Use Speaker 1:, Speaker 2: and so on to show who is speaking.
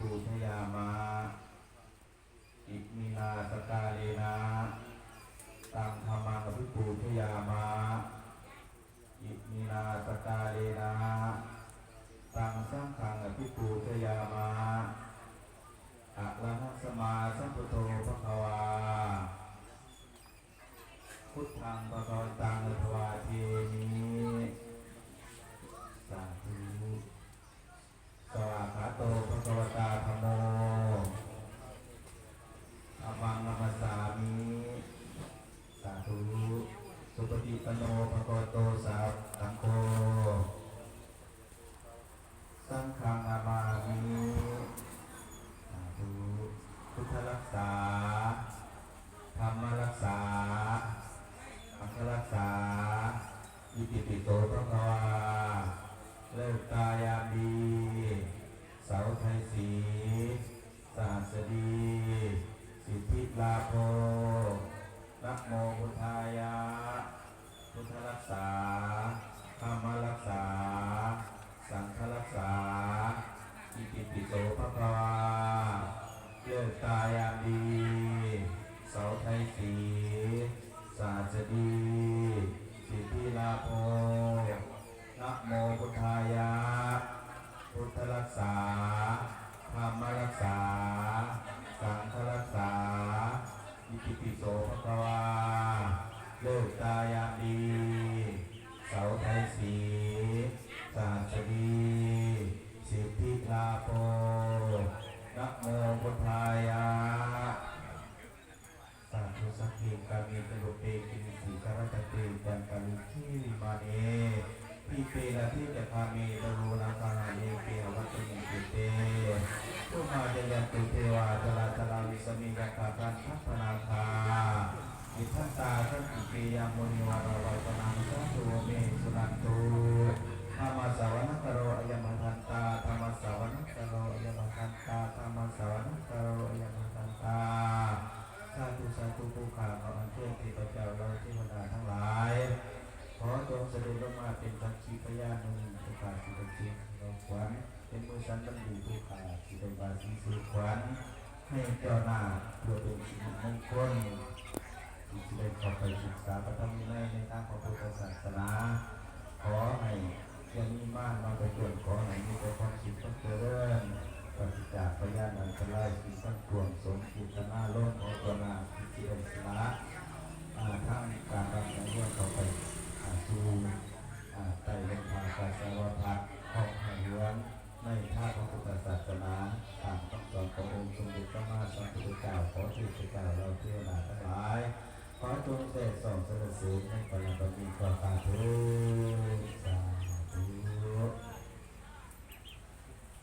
Speaker 1: ปูชยามาอิมินาสกาเลนะตังธรรมังอภิปูชยามาอิมินาสกาเลนะตังสังฆังอภิปูชยามาอะระหังสมาสัมพุทโธภะคะวาพุทธังปะกวันตังอภวาเทมิสาธสวากขาโตภะคะวตาธรรมโมธรรมังนัมสสามิสาธุสุปฏิปัน โนภะคะวะโตสาวสังโฆสังฆังนามามิสาธุพุทธรักษา ธรรมรักษาอัครักษาอิติปิโตพระภาวาเลิกตายามีเสาไทยสีสาสดี สิทธิลาโภนะโมพุทธา กษาธรรมรักษา สังฆรักษาอิติปิโตพระภาวาเลิกตายามดี เสาไทยสีสาสดีสิทธิลาโภนะโมพุทธายะ พุทธรักษาธรรมรักษา สังฆรักษาอิติปิโสภะคะวาเลิกตายามดี ปีละทิจะพามีตรูนาคาเยเปหวัตมิเปเตทุมาเจยันตุเทวาจลาจลาวิสมิยากาการทัพนาคาอิทัตตาทัพปิยามนิวารวัตนังสัตตุเมสุนันตุธรรมสาวนกโรอยมัทันตาธรรมสาวนกโรอยมัทันตาธรรมสาวนกโรอยมัทันตาสาธุสาธุผู้ข่าวเราอันเชิญเทพเจ้าเราเทวดาทั้งหลาย ขอจงเสด็จลงมาเป็นทักขีพยานหนึ่งผู้ข่าสิบจริงเราขวัญเป็นมือสันตันดีผู้ขาสิบาสิสุขวัญให้เจ้าหน้าเพื่อเป็นสิริมงคลที่จะได้เข้าไปศึกษาพระธรรมวินัยในทางพระพุทธศาสนา ขอให้ยังมีบ้านมาไปจนขอให้มีแต่ความสุขความเจริญ ปฏิจจพยานอันตรายสิ่งทั้งปวงสมจิตนาโลกโอตนาพิจิตรสนะอ่าทั้งการรับการเรื่องต่อไปอ่าสู่อ่าไต่ลงพากาสาวพัดของหายวนในท่าพระพุทธศาสนาตามคำสอนขององค์สมเด็จพระมหาสัมพุทธเจ้าขอที่พระเจ้าเราเทวดาทั้งหลายขอจงเสด็จส่องสรรเสริญให้กำลังมีความตาธุ